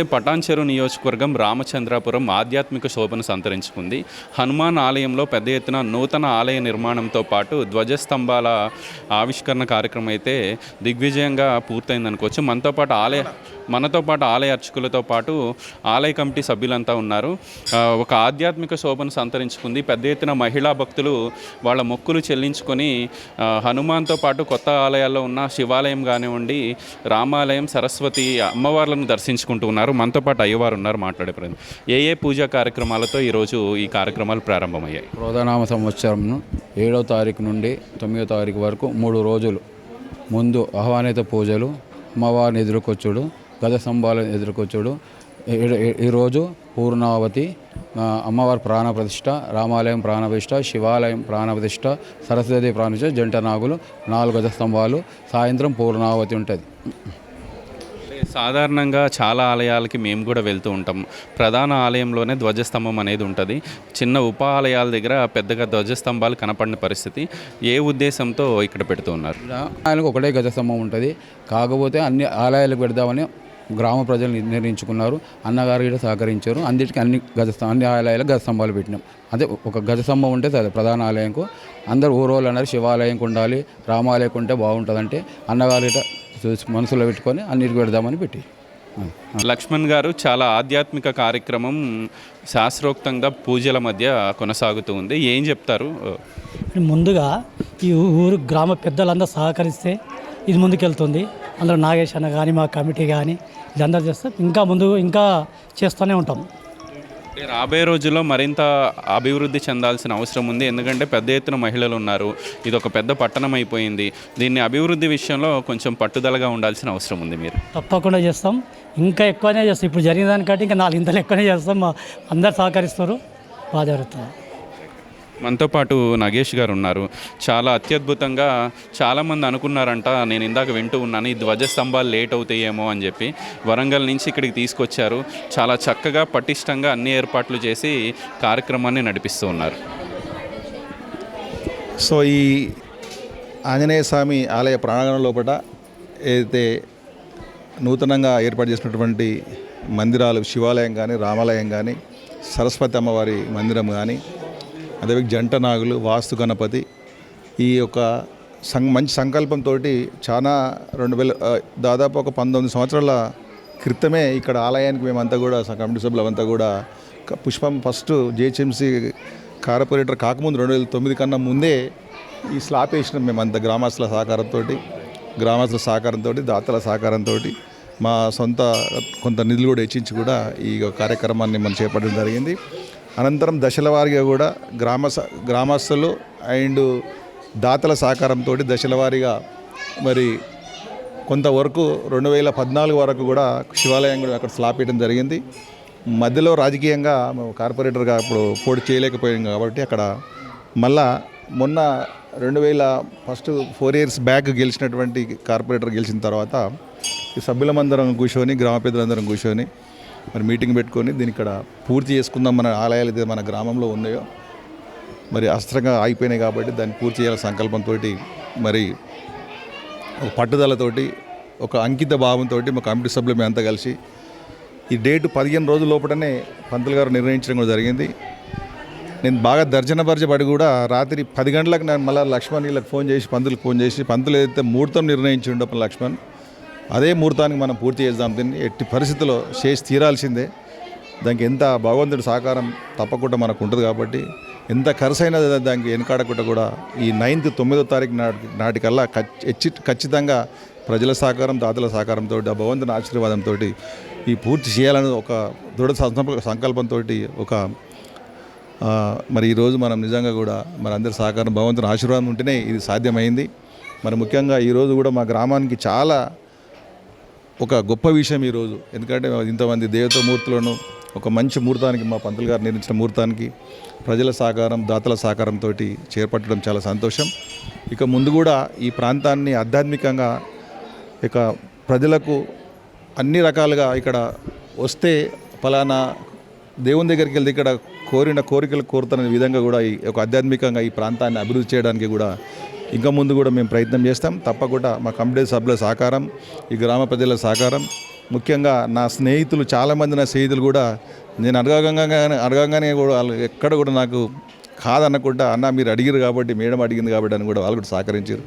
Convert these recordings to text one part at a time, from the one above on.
నమస్తే పటాన్చెరు నియోజకవర్గం రామచంద్రాపురం ఆధ్యాత్మిక శోభను సంతరించుకుంది. హనుమాన్ ఆలయంలో పెద్ద ఎత్తున నూతన ఆలయ నిర్మాణంతో పాటు ధ్వజస్తంభాల ఆవిష్కరణ కార్యక్రమం అయితే దిగ్విజయంగా పూర్తయింది అనుకోవచ్చు. మనతో పాటు ఆలయ మనతో పాటు ఆలయ అర్చకులతో పాటు ఆలయ కమిటీ సభ్యులంతా ఉన్నారు. ఒక ఆధ్యాత్మిక శోభను సంతరించుకుంది. పెద్ద ఎత్తున మహిళా భక్తులు వాళ్ళ మొక్కులు చెల్లించుకొని హనుమాన్తో పాటు కొత్త ఆలయాల్లో ఉన్న శివాలయం కానివ్వండి రామాలయం సరస్వతి అమ్మవార్లను దర్శించుకుంటూ ఉన్నారు. మనతో పాటు అయ్యవారు ఉన్నారు మాట్లాడే ప్రయత్నం. ఏ ఏ పూజా కార్యక్రమాలతో ఈరోజు ఈ కార్యక్రమాలు ప్రారంభమయ్యాయి? రోదనామ సంవత్సరం ఏడో తారీఖు నుండి తొమ్మిదో తారీఖు వరకు మూడు రోజులు ముందు ఆహ్వానిత పూజలు అమ్మవారిని ఎదుర్కొచ్చుడు గజ స్తంభాలను ఎదుర్కొచ్చుడు. ఈ- ఈరోజు పూర్ణావతి అమ్మవారి ప్రాణప్రతిష్ట రామాలయం ప్రాణప్రతిష్ట శివాలయం ప్రాణప్రతిష్ట సరస్వతి ప్రాణప్రతిష్ట జంట నాగులు నాలుగు గజ స్తంభాలు సాయంత్రం పూర్ణావతి ఉంటుంది. సాధారణంగా చాలా ఆలయాలకి మేము కూడా వెళ్తూ ఉంటాం. ప్రధాన ఆలయంలోనే ధ్వజస్తంభం అనేది ఉంటుంది. చిన్న ఉప ఆలయాల దగ్గర పెద్దగా ధ్వజస్తంభాలు కనపడిన పరిస్థితి. ఏ ఉద్దేశంతో ఇక్కడ పెడుతూ ఉన్నారు? ఆయనకు ఒకటే గజస్తంభం ఉంటుంది. కాకపోతే అన్ని ఆలయాలకు పెడదామని గ్రామ ప్రజలు నిర్ణయించుకున్నారు. అన్నగారు కూడా సహకరించారు. అన్నిటికీ అన్ని గజ అన్ని ఆలయాలకు గజ స్తంభాలు పెట్టినాం. అదే ఒక గజ స్తంభం ఉంటే చాలు ప్రధాన ఆలయంకు. అందరు ఊరోళ్ళు అన్నారు శివాలయంకు ఉండాలి రామాలయంకు ఉంటే బాగుంటుందంటే అన్నగారు ఇట చూసి మనసులో పెట్టుకొని అన్నిటికి పెడదామని పెట్టి. లక్ష్మణ్ గారు చాలా ఆధ్యాత్మిక కార్యక్రమం శాస్త్రోక్తంగా పూజల మధ్య కొనసాగుతూ ఉంది. ఏం చెప్తారు? ముందుగా ఈ ఊరు గ్రామ పెద్దలందరూ సహకరిస్తే ఇది ముందుకెళ్తుంది. అందులో నాగేష్ అన్న కానీ మా కమిటీ కానీ ఇదందరూ చేస్తే ఇంకా ముందు ఇంకా చేస్తూనే ఉంటాం. రాబోయే రోజుల్లో మరింత అభివృద్ధి చెందాల్సిన అవసరం ఉంది. ఎందుకంటే పెద్ద ఎత్తున మహిళలు ఉన్నారు. ఇది ఒక పెద్ద పట్టణం అయిపోయింది. దీన్ని అభివృద్ధి విషయంలో కొంచెం పట్టుదలగా ఉండాల్సిన అవసరం ఉంది మీరు. తప్పకుండా చేస్తాం. ఇంకా ఎక్కువనే చేస్తాం. ఇప్పుడు జరిగిన దానికంటే ఇంకా నాలుగు ఇంతలు ఎక్కువనే చేస్తాం. మా అందరు సహకరిస్తారు. బాగా జరుగుతుంది. మనతో పాటు నగేష్ గారు ఉన్నారు. చాలా అత్యద్భుతంగా చాలామంది అనుకున్నారంట నేను ఇందాక వింటూ ఉన్నాను ఈ ధ్వజస్తంభాలు లేట్ అవుతాయేమో అని చెప్పి. వరంగల్ నుంచి ఇక్కడికి తీసుకొచ్చారు. చాలా చక్కగా పటిష్టంగా అన్ని ఏర్పాట్లు చేసి కార్యక్రమాన్ని నడిపిస్తూ ఉన్నారు. సో ఈ ఆంజనేయ స్వామి ఆలయ ప్రాంగణం లోపల ఏదైతే నూతనంగా ఏర్పాటు చేసినటువంటి మందిరాలు శివాలయం కానీ రామాలయం కానీ సరస్వతి అమ్మవారి మందిరం కానీ అదే జంట నాగులు వాస్తు గణపతి ఈ యొక్క సం మంచి సంకల్పంతో చాలా రెండు వేల దాదాపు ఒక పంతొమ్మిది సంవత్సరాల క్రితమే ఇక్కడ ఆలయానికి మేమంతా కూడా స- కమిటీ సభ్యులంతా కూడా పుష్పం ఫస్ట్ జిహెచ్ఎంసీ కార్పొరేటర్ కాకముందు రెండు వేల తొమ్మిది కన్నా ముందే ఈ స్లాప్ వేసినాం మేమంతా గ్రామస్తుల సహకారంతో గ్రామస్తుల సహకారంతో దాతల సహకారంతో మా సొంత కొంత నిధులు కూడా హెచ్చించి కూడా ఈ కార్యక్రమాన్ని మనం చేపట్టడం జరిగింది. అనంతరం దశల వారీగా కూడా గ్రామ స- గ్రామస్తులు అండ్ దాతల సహకారంతో దశల వారీగా మరి కొంతవరకు రెండు వేల పద్నాలుగు వరకు కూడా శివాలయం కూడా అక్కడ స్లాప్ వేయడం జరిగింది. మధ్యలో రాజకీయంగా మేము కార్పొరేటర్గా అప్పుడు పోటీ చేయలేకపోయాం కాబట్టి అక్కడ మళ్ళా మొన్న రెండు వేల ఫస్ట్ ఫోర్ ఇయర్స్ బ్యాక్ గెలిచినటువంటి కార్పొరేటర్ గెలిచిన తర్వాత ఈ సభ్యులమందరం కూర్చొని గ్రామ పెద్దలందరం కూర్చొని మరి మీటింగ్ పెట్టుకొని దీన్ని ఇక్కడ పూర్తి చేసుకుందాం మన ఆలయాలు ఇది మన గ్రామంలో ఉన్నాయో మరి అస్త్రంగా ఆగిపోయినాయి కాబట్టి దాన్ని పూర్తి చేయాల సంకల్పంతో మరి ఒక పట్టుదలతోటి ఒక అంకిత భావంతో మా కమిటీ సభ్యులు మేమంతా కలిసి ఈ డేటు పదిహేను రోజుల లోపలనే పంతులు గారు నిర్ణయించడం కూడా జరిగింది. నేను బాగా దర్జన పడి కూడా రాత్రి పది గంటలకు నేను మళ్ళీ లక్ష్మణ్ వీళ్ళకి ఫోన్ చేసి పంతులకు ఫోన్ చేసి పంతులు ఏదైతే ముహూర్తం నిర్ణయించి ఉండప్పుడు లక్ష్మణ్ అదే ముహూర్తానికి మనం పూర్తి చేద్దాం. దీన్ని ఎట్టి పరిస్థితుల్లో చేసి తీరాల్సిందే. దానికి ఎంత భగవంతుడి సహకారం తప్పకుండా మనకు ఉంటుంది కాబట్టి ఎంత ఖర్చు దానికి వెనకాడకుండా కూడా ఈ నైన్త్ తొమ్మిదో తారీఖు నాటి నాటికల్లా ఖచ్చి ఖచ్చితంగా ప్రజల సహకారం దాతల సహకారంతో ఆ భగవంతుని ఆశీర్వాదంతో ఈ పూర్తి చేయాలని ఒక దృఢ సంకల్పంతో ఒక మరి ఈరోజు మనం నిజంగా కూడా మరి అందరి సహకారం భగవంతుని ఆశీర్వాదం ఉంటేనే ఇది సాధ్యమైంది. మరి ముఖ్యంగా ఈరోజు కూడా మా గ్రామానికి చాలా ఒక గొప్ప విషయం ఈరోజు. ఎందుకంటే ఇంతమంది దేవతామూర్తులను ఒక మంచి ముహూర్తానికి మా పంతులు గారు నిర్మించిన ముహూర్తానికి ప్రజల సహకారం దాతల సహకారంతో చేపట్టడం చాలా సంతోషం. ఇక ముందు కూడా ఈ ప్రాంతాన్ని ఆధ్యాత్మికంగా ఇక ప్రజలకు అన్ని రకాలుగా ఇక్కడ వస్తే ఫలానా దేవుని దగ్గరికి వెళ్తే ఇక్కడ కోరిన కోరికలు కోరుతున్న విధంగా కూడా ఈ ఒక ఆధ్యాత్మికంగా ఈ ప్రాంతాన్ని అభివృద్ధి చేయడానికి కూడా ఇంకా ముందు కూడా మేము ప్రయత్నం చేస్తాం. తప్పకుండా మా కమిటీ సభ్యుల సహకారం ఈ గ్రామ ప్రజల సహకారం. ముఖ్యంగా నా స్నేహితులు చాలామంది నా స్నేహితులు కూడా నేను అడగంగానే అడగంగానే కూడా వాళ్ళు ఎక్కడ కూడా నాకు కాదనకుండా అన్న మీరు అడిగారు కాబట్టి మేడం అడిగింది కాబట్టి అని కూడా వాళ్ళు కూడా సహకరించారు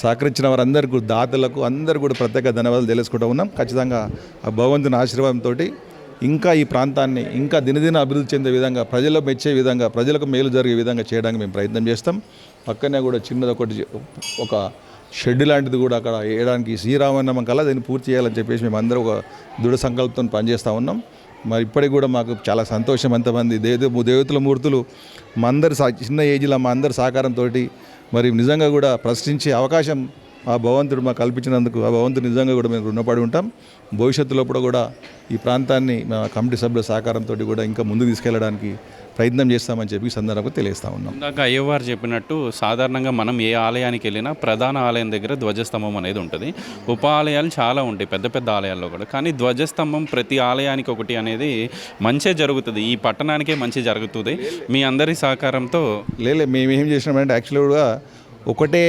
సహకరించిన వారందరికీ దాతలకు అందరూ కూడా ప్రత్యేక ధన్యవాదాలు తెలుసుకుంటూ ఉన్నాం. ఖచ్చితంగా ఆ భగవంతుని ఆశీర్వాదంతో ఇంకా ఈ ప్రాంతాన్ని ఇంకా దినదిన అభివృద్ధి చెందే విధంగా ప్రజలకు మెచ్చే విధంగా ప్రజలకు మేలు జరిగే విధంగా చేయడానికి మేము ప్రయత్నం చేస్తాం. పక్కనే కూడా చిన్నది ఒకటి ఒక షెడ్ లాంటిది కూడా అక్కడ వేయడానికి శ్రీరామనామం కల్లా దీన్ని పూర్తి చేయాలని చెప్పేసి మేము అందరూ ఒక దృఢ సంకల్పంతో పనిచేస్తూ ఉన్నాం. మరి ఇప్పటికి కూడా మాకు చాలా సంతోషం ఎంతమంది దేవ దేవతల మూర్తులు మా అందరి సా చిన్న ఏజ్లో మా అందరి సహకారంతో మరి నిజంగా కూడా ప్రశ్నించే అవకాశం ఆ భగవంతుడు మాకు కల్పించినందుకు ఆ భగవంతుడు నిజంగా కూడా మేము రుణపడి ఉంటాం. భవిష్యత్తులో కూడా ఈ ప్రాంతాన్ని మా కమిటీ సభ్యుల సహకారంతో కూడా ఇంకా ముందుకు తీసుకెళ్ళడానికి ప్రయత్నం చేస్తామని చెప్పి సందర్భంగా తెలియజేస్తా ఉన్నాం. ఇందాక అయ్యవారు చెప్పినట్టు సాధారణంగా మనం ఏ ఆలయానికి వెళ్ళినా ప్రధాన ఆలయం దగ్గర ధ్వజస్తంభం అనేది ఉంటుంది. ఉప ఆలయాలు చాలా ఉంటాయి పెద్ద పెద్ద ఆలయాల్లో కూడా. కానీ ధ్వజస్తంభం ప్రతి ఆలయానికి ఒకటి అనేది మంచే జరుగుతుంది. ఈ పట్టణానికే మంచి జరుగుతుంది. మీ అందరి సహకారంతో లేలే మేము ఏం చేసినామంటే యాక్చువల్గా ఒకటే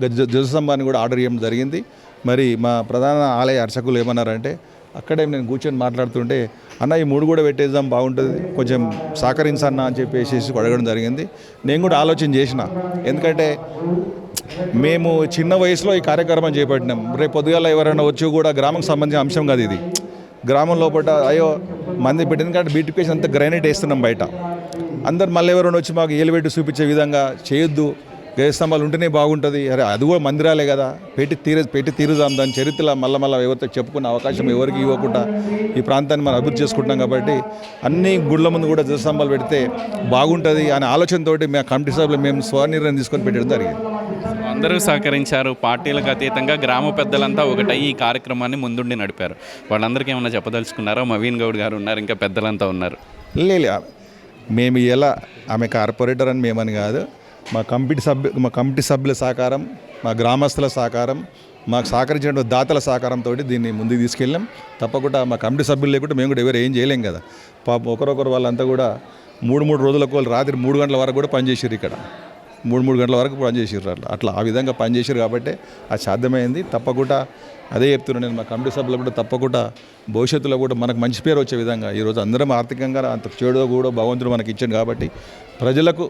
ధ్వజస్తంభాన్ని కూడా ఆర్డర్ చేయడం జరిగింది. మరి మా ప్రధాన ఆలయ అర్చకులు ఏమన్నారంటే అక్కడే నేను కూర్చొని మాట్లాడుతుంటే అన్న ఈ మూడు కూడా పెట్టేద్దాం బాగుంటుంది కొంచెం సహకరించన్న అని చెప్పేసి అడగడం జరిగింది. నేను కూడా ఆలోచన చేసిన. ఎందుకంటే మేము చిన్న వయసులో ఈ కార్యక్రమం చేపట్టినాం. రేపు పొద్దుగాల ఎవరైనా వచ్చి కూడా గ్రామం సంబంధించిన అంశం కాదు ఇది. గ్రామం లోపల అయ్యో మంది పెట్టింది. కానీ బ్యూటిఫికేషన్ అంతా గ్రైనేట్ వేస్తున్నాం బయట. అందరు మళ్ళీ ఎవరైనా వచ్చి మాకు ఏలు పెట్టి చూపించే విధంగా చేయొద్దు. గజస్తంభాలు ఉంటేనే బాగుంటుంది. అరే అది కూడా మందిరాలే కదా. పెట్టి తీర పెట్టి తీరుదాం దాని చరిత్ర మళ్ళీ మళ్ళీ ఎవరితో చెప్పుకునే అవకాశం ఎవరికి ఇవ్వకుండా ఈ ప్రాంతాన్ని మనం అభివృద్ధి చేసుకుంటున్నాం కాబట్టి అన్ని గుళ్ళ ముందు కూడా గజస్తంభాలు పెడితే బాగుంటుంది అనే ఆలోచనతోటి మేము కమిటీ సభలో మేము స్వనిర్ణయం తీసుకొని పెట్టడం జరిగింది. అందరూ సహకరించారు. పార్టీలకు అతీతంగా గ్రామ పెద్దలంతా ఒకటై ఈ కార్యక్రమాన్ని ముందుండి నడిపారు. వాళ్ళందరికీ ఏమైనా చెప్పదలుచుకున్నారో? మవీన్ గౌడ్ గారు ఉన్నారు ఇంకా పెద్దలంతా ఉన్నారు. లేదు. మేము ఎలా ఆమె కార్పొరేటర్ అని మేమని కాదు. మా కమిటీ సభ్యు మా కమిటీ సభ్యుల సహకారం మా గ్రామస్తుల సహకారం మాకు సహకరించినటువంటి దాతల సహకారంతో దీన్ని ముందుకు తీసుకెళ్ళాం. తప్పకుండా మా కమిటీ సభ్యులు లేకుండా మేము కూడా ఎవరు ఏం చేయలేం కదా. పాపం ఒకరొకరు వాళ్ళంతా కూడా మూడు మూడు రోజులకు వాళ్ళు రాత్రి మూడు గంటల వరకు కూడా పనిచేసారు ఇక్కడ. మూడు మూడు గంటల వరకు పనిచేసారు అట్లా. అట్లా ఆ విధంగా పనిచేసారు కాబట్టి అది సాధ్యమైంది. తప్పకుండా అదే చెప్తున్నాను నేను మా కమిటీ సభ్యులు కూడా తప్పకుండా భవిష్యత్తులో కూడా మనకు మంచి పేరు వచ్చే విధంగా ఈరోజు అందరం ఆర్థికంగా అంత చెడు కూడా భగవంతుడు మనకి ఇచ్చాడు కాబట్టి ప్రజలకు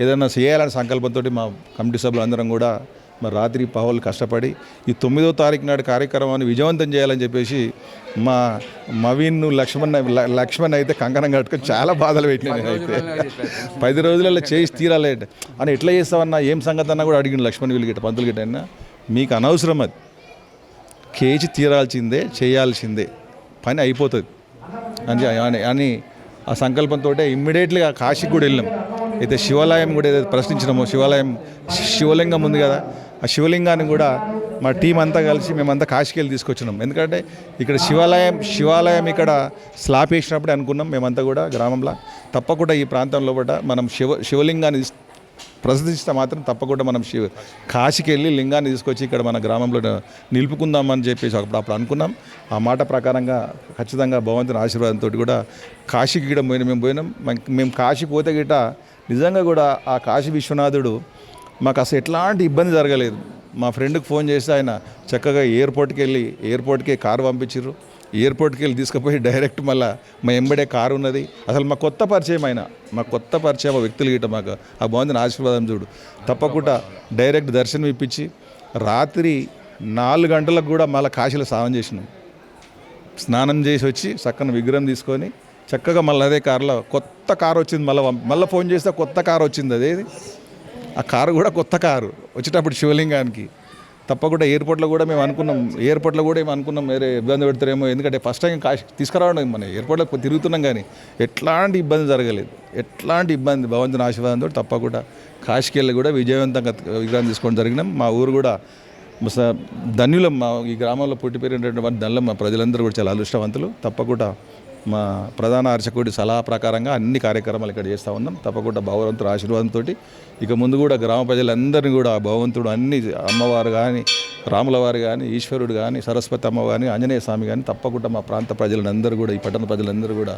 ఏదైనా చేయాలనే సంకల్పంతో మా కమిటీ సభ్యులు అందరం కూడా మరి రాత్రి పహోలు కష్టపడి ఈ తొమ్మిదో తారీఖు నాడు కార్యక్రమాన్ని విజయవంతం చేయాలని చెప్పేసి మా మవీన్ లక్ష్మణ్ లక్ష్మణ్ అయితే కంకణం కట్టుకొని చాలా బాధలు పెట్టినా నేనైతే. పది రోజులలో చేసి తీరాలి అని ఎట్లా చేస్తావన్నా ఏం సంగతి అన్నా కూడా అడిగిన లక్ష్మణ్ వీళ్ళు గిట్ట పంతులు గిట్ట అయినా. మీకు అనవసరం అది. కేజీ తీరాల్సిందే చేయాల్సిందే. పని అయిపోతుంది. అని అని అని ఆ సంకల్పంతో ఇమ్మీడియట్లీగా కాశీకి కూడా వెళ్ళాం. అయితే శివాలయం కూడా ఏదైతే ప్రశ్నించినామో శివాలయం శివలింగం ఉంది కదా ఆ శివలింగాన్ని కూడా మా టీం అంతా కలిసి మేమంతా కాశీకెళ్ళి తీసుకొచ్చినాం. ఎందుకంటే ఇక్కడ శివాలయం శివాలయం ఇక్కడ స్లాప్ వేసినప్పుడే అనుకున్నాం మేమంతా కూడా గ్రామంలో. తప్పకుండా ఈ ప్రాంతంలో కూడా మనం శివ శివలింగాన్ని తీస్- ప్రసిద్ధిస్తే మాత్రం తప్పకుండా మనం శివ కాశీకి వెళ్ళి లింగాన్ని తీసుకొచ్చి ఇక్కడ మన గ్రామంలో నిలుపుకుందామని చెప్పేసి అప్పుడు అప్పుడు అనుకున్నాం. ఆ మాట ప్రకారంగా ఖచ్చితంగా భగవంతుని ఆశీర్వాదంతో కూడా కాశీకి గీడ పోయిన మేము పోయినాం. మేము కాశీ పోతే గిట నిజంగా కూడా ఆ కాశీ విశ్వనాథుడు మాకు అసలు ఎట్లాంటి ఇబ్బంది జరగలేదు. మా ఫ్రెండ్కి ఫోన్ చేస్తే ఆయన చక్కగా ఎయిర్పోర్ట్కి వెళ్ళి ఎయిర్పోర్ట్కి కారు పంపించారు ఎయిర్పోర్ట్కి వెళ్ళి తీసుకుపోయి డైరెక్ట్ మళ్ళీ మా ఎంబడే కారు ఉన్నది. అసలు మా కొత్త పరిచయం ఆయన. మా కొత్త పరిచయం ఆ వ్యక్తులు గిట్ట మాకు. ఆ బాగుంది ఆశీర్వాదం చూడు. తప్పకుండా డైరెక్ట్ దర్శనం ఇప్పించి రాత్రి నాలుగు గంటలకు కూడా మళ్ళీ కాశీలో స్నానం చేసినాం. స్నానం చేసి వచ్చి చక్కన విగ్రహం తీసుకొని చక్కగా మళ్ళీ అదే కారులో కొత్త కారు వచ్చింది మళ్ళీ మళ్ళీ ఫోన్ చేస్తే కొత్త కారు వచ్చింది అదేది ఆ కారు కూడా కొత్త కారు వచ్చేటప్పుడు శివలింగానికి. తప్పకుండా ఎయిర్పోర్ట్లో కూడా మేము అనుకున్నాం ఎయిర్పోర్ట్లో కూడా మేము అనుకున్నాం వేరే ఇబ్బంది పెడతారేమో ఎందుకంటే ఫస్ట్ టైం కాశీ తీసుకురావడం మన ఎయిర్పోర్ట్లో తిరుగుతున్నాం కానీ ఎట్లాంటి ఇబ్బంది జరగలేదు. ఎట్లాంటి ఇబ్బంది? భగవంతుని ఆశీర్వాదంతో తప్పకుండా కాశీకి వెళ్ళి కూడా విజయవంతంగా విగ్రహం తీసుకోవడం జరిగినాం. మా ఊరు కూడా స- ధన్యులం మా ఈ గ్రామంలో పుట్టి పెరిగినటువంటి ధనులం మా ప్రజలందరూ కూడా చాలా అదృష్టవంతులు. తప్పకుండా మా ప్రధాన అర్చకుడి సలహా ప్రకారంగా అన్ని కార్యక్రమాలు ఇక్కడ చేస్తూ ఉన్నాం. తప్పకుండా భగవంతుడు ఆశీర్వాదంతో ఇక ముందు కూడా గ్రామ ప్రజలందరినీ కూడా భగవంతుడు అన్ని అమ్మవారు కానీ రాములవారు కానీ ఈశ్వరుడు కానీ సరస్వతి అమ్మ కానీ ఆంజనేయ స్వామి కానీ తప్పకుండా మా ప్రాంత ప్రజలందరూ కూడా ఈ పట్టణ ప్రజలందరూ కూడా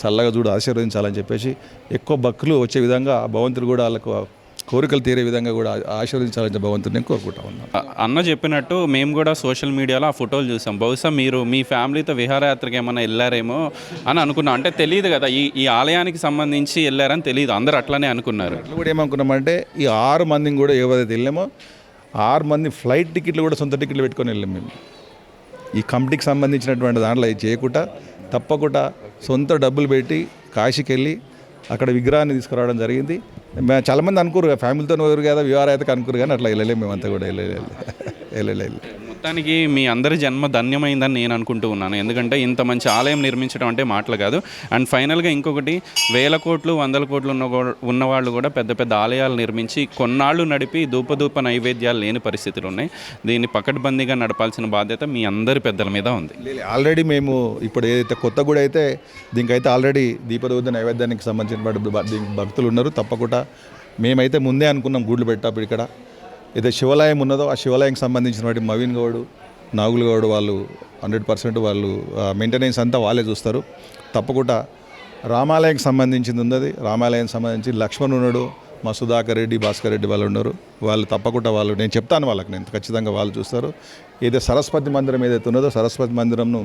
చల్లగా చూడు ఆశీర్వదించాలని చెప్పేసి ఎక్కువ భక్తులు వచ్చే విధంగా భగవంతుడు కూడా వాళ్ళకు కోరికలు తీరే విధంగా కూడా ఆశీర్వదించాలని భగవంతుని నేను కోరుకుంటా ఉన్నాను. అ- అన్న చెప్పినట్టు మేము కూడా సోషల్ మీడియాలో ఆ ఫోటోలు చూసాం. బహుశా మీరు మీ ఫ్యామిలీతో విహారయాత్రకి ఏమైనా వెళ్ళారేమో అని అనుకున్నాం. అంటే తెలియదు కదా ఈ ఈ ఆలయానికి సంబంధించి వెళ్ళారని తెలియదు. అందరూ అట్లానే అనుకున్నారు. అట్లా కూడా ఏమనుకున్నామంటే ఈ ఆరు మందిని కూడా ఎవరైతే వెళ్ళామో ఆరు మంది ఫ్లైట్ టికెట్లు కూడా సొంత టికెట్లు పెట్టుకొని వెళ్ళాం మేము. ఈ కమిటీకి సంబంధించినటువంటి దాంట్లో ఇది చేయకుండా తప్పకుండా సొంత డబ్బులు పెట్టి కాశీకి వెళ్ళి అక్కడ విగ్రహాన్ని తీసుకురావడం జరిగింది. చాలామంది అనుకోరు ఫ్యామిలీతో ఎవరు కదా విహారయాతకు అనుకోరు కానీ అట్లా వెళ్ళలేము మేమంతా కూడా వెళ్ళలేదు వెళ్ళలేదు మొత్తానికి మీ అందరి జన్మ ధన్యమైందని నేను అనుకుంటూ ఉన్నాను. ఎందుకంటే ఇంత మంచి ఆలయం నిర్మించడం అంటే మాటలు కాదు. అండ్ ఫైనల్గా ఇంకొకటి వేల కోట్లు వందల కోట్లు ఉన్న ఉన్నవాళ్ళు కూడా పెద్ద పెద్ద ఆలయాలు నిర్మించి కొన్నాళ్ళు నడిపి ధూపధూప నైవేద్యాలు లేని పరిస్థితులు ఉన్నాయి. దీన్ని పకడ్బందీగా నడపాల్సిన బాధ్యత మీ అందరి పెద్దల మీద ఉంది. ఆల్రెడీ మేము ఇప్పుడు ఏదైతే కొత్త కూడా అయితే దీనికైతే ఆల్రెడీ దీపదూత నైవేద్యానికి సంబంధించిన భక్తులు ఉన్నారు. తప్పకుండా మేమైతే ముందే అనుకున్నాం గుడ్లు పెట్టాప్పుడు ఇక్కడ. ఏదో శివాలయం ఉన్నదో ఆ శివాలయంకి సంబంధించినటువంటి వాటి మవీన్ గౌడ్ నాగులు గౌడ్ వాళ్ళు హండ్రెడ్ పర్సెంట్ వాళ్ళు మెయింటెనెన్స్ అంతా వాళ్ళే చూస్తారు. తప్పకుండా రామాలయంకి సంబంధించింది ఉన్నది. రామాలయం సంబంధించి లక్ష్మణ్ ఉన్నాడు మా సుధాకర్ రెడ్డి భాస్కర్ రెడ్డి వాళ్ళు ఉన్నారు. వాళ్ళు తప్పకుండా వాళ్ళు నేను చెప్తాను వాళ్ళకి నేను ఖచ్చితంగా వాళ్ళు చూస్తారు. ఏదో సరస్వతి మందిరం ఏదైతే ఉన్నదో సరస్వతి మందిరంను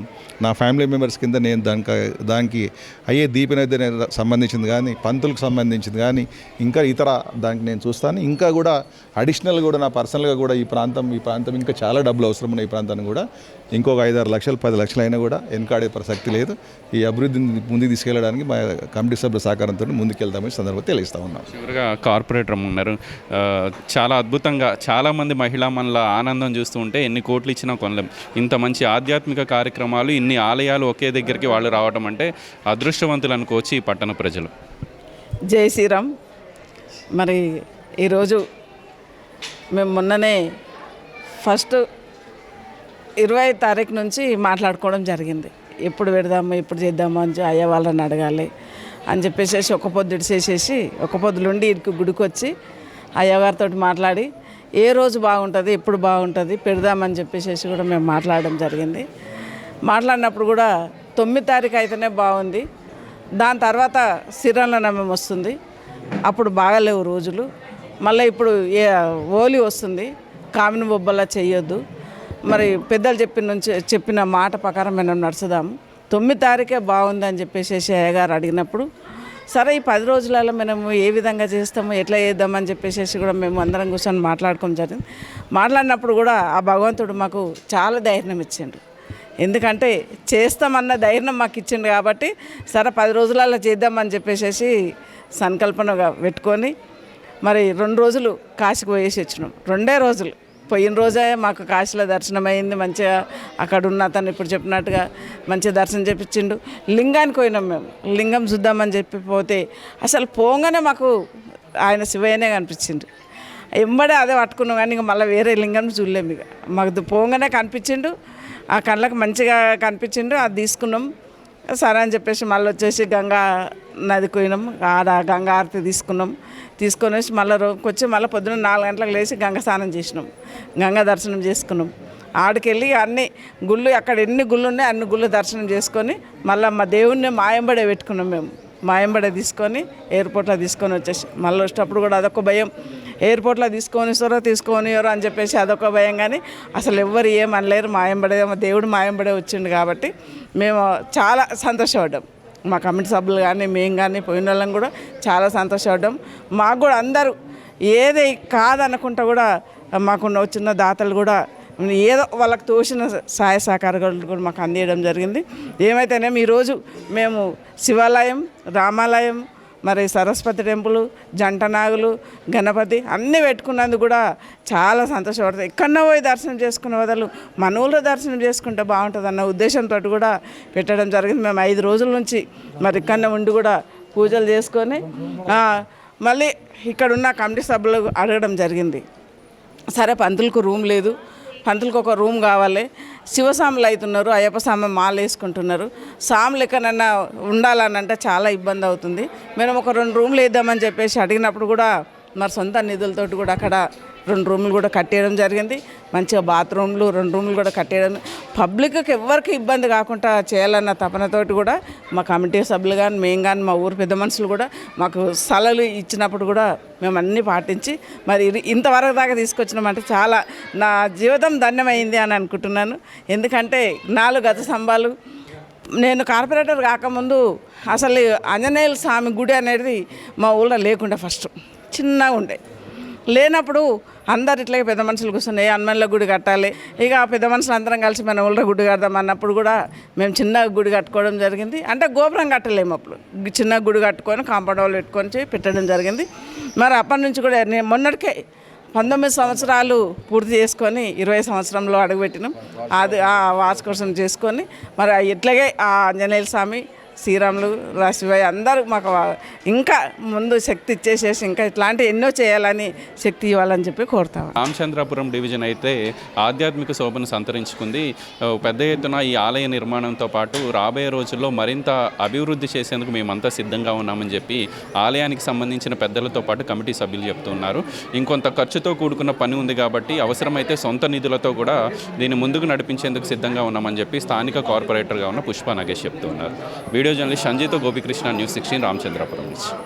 నా ఫ్యామిలీ మెంబర్స్ కింద నేను దానికి దానికి అయ్యే దీపనైతే సంబంధించింది కానీ పంతులకు సంబంధించింది కానీ ఇంకా ఇతర దానికి నేను చూస్తాను. ఇంకా కూడా అడిషనల్ కూడా నా పర్సనల్గా కూడా ఈ ప్రాంతం ఈ ప్రాంతం ఇంకా చాలా డబ్బులు అవసరం ఉన్నాయి ఈ ప్రాంతాన్ని కూడా ఇంకొక ఐదారు లక్షలు పది లక్షలు అయినా కూడా వెనకాడే ప్రసక్తి లేదు. ఈ అభివృద్ధిని ముందుకు తీసుకెళ్ళడానికి మా కమిటీ సభ్యుల సహకారంతో ముందుకెళ్తామని సందర్భంగా తెలియజేస్తా ఉన్నాం. చివరిగా కార్పొరేటర్ ఉన్నారు. చాలా అద్భుతంగా చాలామంది మహిళా మనల ఆనందం చూస్తూ ఉంటే ఎన్ని కోట్లు ఇచ్చినా కొనలేం. ఇంత మంచి ఆధ్యాత్మిక కార్యక్రమాలు ఇన్ని ఆలయాలు ఒకే దగ్గరికి వాళ్ళు రావడం అంటే అదృష్టవంతులు అనుకోవచ్చు ఈ పట్టణ ప్రజలు. జై శ్రీరామ్. మరి ఈరోజు మేము మొన్ననే ఫస్ట్ ఇరవై తారీఖు నుంచి మాట్లాడుకోవడం జరిగింది. ఎప్పుడు పెడదాము ఎప్పుడు చేద్దాము అని అయ్యే వాళ్ళని అడగాలి అని చెప్పేసి ఒక పొద్దు ఇడిసేసేసి ఒక పొద్దులుండి ఇక్కడికి గుడికి వచ్చి అయ్యగారితో మాట్లాడి ఏ రోజు బాగుంటుంది ఎప్పుడు బాగుంటుంది పెడదామని చెప్పేసి కూడా మేము మాట్లాడడం జరిగింది. మాట్లాడినప్పుడు కూడా తొమ్మిది తారీఖు అయితేనే బాగుంది. దాని తర్వాత శ్రీరామ నమ్మం వస్తుంది. అప్పుడు బాగాలేవు రోజులు. మళ్ళీ ఇప్పుడు ఏ ఓలి వస్తుంది. కామిన బొబ్బలా చేయొద్దు మరి పెద్దలు చెప్పిన నుంచి చెప్పిన మాట ప్రకారం మనం నడుచుదాము. తొమ్మిది తారీఖే బాగుంది అని చెప్పేసి అయ్యగారు అడిగినప్పుడు సరే ఈ పది రోజులలో మనము ఏ విధంగా చేస్తాము ఎట్లా చేద్దామని చెప్పేసి కూడా మేము అందరం కూర్చొని మాట్లాడుకోవడం జరిగింది. మాట్లాడినప్పుడు కూడా ఆ భగవంతుడు మాకు చాలా ధైర్యం ఇచ్చిండు. ఎందుకంటే చేస్తామన్న ధైర్యం మాకు ఇచ్చిండు కాబట్టి సరే పది రోజులలో చేద్దామని చెప్పేసి సంకల్పనగా పెట్టుకొని మరి రెండు రోజులు కాశీకి పోయేసి వచ్చినాం. రెండే రోజులు. పోయిన రోజే మాకు కాశీలో దర్శనం అయింది మంచిగా అక్కడ ఉన్న అతను ఇప్పుడు చెప్పినట్టుగా మంచిగా దర్శనం చేపించిండు. లింగానికి పోయినాం మేము. లింగం చూద్దామని చెప్పి పోతే అసలు పోగానే మాకు ఆయన శివయ్యనే కనిపించిండు. ఎంబడే అదే పట్టుకున్నాం కానీ ఇంకా మళ్ళీ వేరే లింగం చూడలేము ఇక. మాకు పోగానే కనిపించిండు. ఆ కళ్ళకు మంచిగా కనిపించిండు. అది తీసుకున్నాం. సరే అని చెప్పేసి మళ్ళీ వచ్చేసి గంగా నదికి పోయినాం. ఆడ గంగా ఆరతి తీసుకున్నాం. తీసుకొని వచ్చి మళ్ళీ రోజుకి వచ్చి మళ్ళీ పొద్దున్న నాలుగు గంటలకు లేచి గంగ స్నానం చేసినాం. గంగా దర్శనం చేసుకున్నాం. ఆడికెళ్ళి అన్ని గుళ్ళు అక్కడ ఎన్ని గుళ్ళు ఉన్నాయి అన్ని గుళ్ళు దర్శనం చేసుకొని మళ్ళీ మా దేవుణ్ణి మాయంబడే పెట్టుకున్నాం మేము. మాయంబడే తీసుకొని ఎయిర్పోర్ట్లో తీసుకొని వచ్చేసి మళ్ళీ వచ్చేటప్పుడు కూడా అదొక భయం. ఎయిర్పోర్ట్లో తీసుకొని వస్తారో తీసుకొని ఎవరో అని చెప్పేసి అదొక భయం కానీ అసలు ఎవ్వరు ఏమనలేరు. మాయంబడే మా దేవుడు మాయంబడే వచ్చిండు కాబట్టి మేము చాలా సంతోషపడ్డాం. మా కమిటీ సభ్యులు కానీ మేము కానీ పోయిన వాళ్ళం కూడా చాలా సంతోషపడ్డాం. మాకు కూడా అందరూ ఏది కాదనుకుంటా కూడా మాకున్న వచ్చిన దాతలు కూడా ఏదో వాళ్ళకి తోచిన సహాయ సహకారాలు కూడా మాకు అందియడం జరిగింది. ఏమైతేనేమి ఈరోజు మేము శివాలయం రామాలయం మరి సరస్వతి టెంపుల్ జంట నాగులు గణపతి అన్నీ పెట్టుకున్నందుకు కూడా చాలా సంతోషపడుతుంది ఎక్కడన్నా పోయి దర్శనం చేసుకునే బదులు మన ఊళ్ళో దర్శనం చేసుకుంటే బాగుంటుంది అన్న ఉద్దేశంతో కూడా పెట్టడం జరిగింది. మేము ఐదు రోజుల నుంచి మరి ఇక్కడనే ఉండి కూడా పూజలు చేసుకొని మళ్ళీ ఇక్కడ ఉన్న కమిటీ సభ్యులు అడగడం జరిగింది. సరే పంతులకు రూమ్ లేదు. పంతులకు ఒక రూమ్ కావాలి. శివస్వాములు అవుతున్నారు అయ్యప్ప స్వామి మాల వేసుకుంటున్నారు. సాములు ఎక్కడన్నా ఉండాలని అంటే చాలా ఇబ్బంది అవుతుంది. మేము ఒక రెండు రూమ్లు వేద్దామని చెప్పేసి అడిగినప్పుడు కూడా మరి సొంత నిధులతోటి కూడా అక్కడ రెండు రూములు కూడా కట్టేయడం జరిగింది. మంచిగా బాత్రూమ్లు రెండు రూములు కూడా కట్టేయడం. పబ్లిక్కి ఎవరికి ఇబ్బంది కాకుండా చేయాలన్న తపనతోటి కూడా మా కమిటీ సభ్యులు కానీ మేము కానీ మా ఊరు పెద్ద మనుషులు కూడా మాకు సలలు ఇచ్చినప్పుడు కూడా మేము అన్నీ పాటించి మరి ఇంతవరకు దాకా తీసుకొచ్చినామంటే చాలా నా జీవితం ధన్యమైంది అని అనుకుంటున్నాను. ఎందుకంటే నాలుగు గత స్తంభాలు. నేను కార్పొరేటర్ కాకముందు అసలు ఆంజనేయుల స్వామి గుడి అనేది మా ఊళ్ళో లేకుండే ఫస్ట్ చిన్నగా ఉండే. లేనప్పుడు అందరు ఇట్లా పెద్ద మనుషులు కూర్చొని ఏ హనుమాన్ల గుడి కట్టాలి? ఇక ఆ పెద్ద మనుషులు అందరం కలిసి మన ఊళ్ళో గుడి కడదాం అన్నప్పుడు కూడా మేము చిన్న గుడి కట్టుకోవడం జరిగింది. అంటే గోపురం కట్టలేము అప్పుడు. చిన్న గుడి కట్టుకొని కాంపౌండ్ వాళ్ళు పెట్టుకొని పెట్టడం జరిగింది. మరి అప్పటి నుంచి కూడా నేను మొన్నటికే పంతొమ్మిది సంవత్సరాలు పూర్తి చేసుకొని ఇరవై సంవత్సరంలో అడుగుపెట్టినాం. అది ఆ కోసం చేసుకొని మరి ఇట్లాగే ఆ ఆంజనేయ స్వామి శ్రీరాములు రాశివాయి అందరూ మాకు ఇంకా ముందు శక్తి ఇచ్చేసేసి ఇంకా ఇట్లాంటి ఎన్నో చేయాలని శక్తి ఇవ్వాలని చెప్పి కోరుతాం రామచంద్రాపురం డివిజన్ అయితే ఆధ్యాత్మిక శోభను సంతరించుకుంది. పెద్ద ఎత్తున ఈ ఆలయ నిర్మాణంతో పాటు రాబోయే రోజుల్లో మరింత అభివృద్ధి చేసేందుకు మేమంతా సిద్ధంగా ఉన్నామని చెప్పి ఆలయానికి సంబంధించిన పెద్దలతో పాటు కమిటీ సభ్యులు చెప్తున్నారు ఇంకొంత ఖర్చుతో కూడుకున్న పని ఉంది కాబట్టి అవసరమైతే సొంత నిధులతో కూడా దీన్ని ముందుకు నడిపించేందుకు సిద్ధంగా ఉన్నామని చెప్పి స్థానిక కార్పొరేటర్గా ఉన్న పుష్ప నాగేష్ చెప్తున్నారు video journalist సంజయ్తో Gopikrishna news sixteen Ramachandrapuram నుంచి